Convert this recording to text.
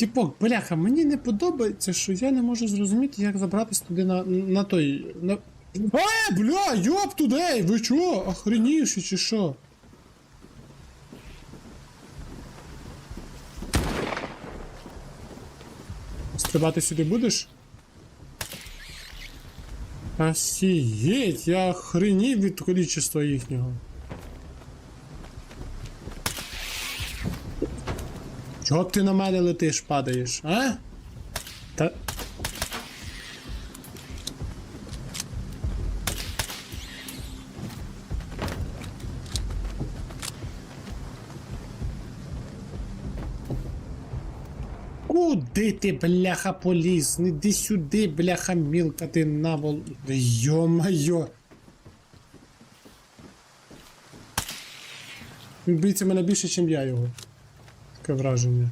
Тіпок, бляха, мені не подобається, що я не можу зрозуміти, як забратись туди на, на той. На... Е, бля, йоп туди! Ви чо? Охренівші чи що? Стрибати сюди будеш? Офігеть, я охренів від количества їхнього. Чого ти на мене летиш, падаєш, а? Та. Куди ти, бляха, поліз? Іди сюди, бляха, мілка ти навол. Йо-майо. Він мене більше, ніж я його. Таке враження.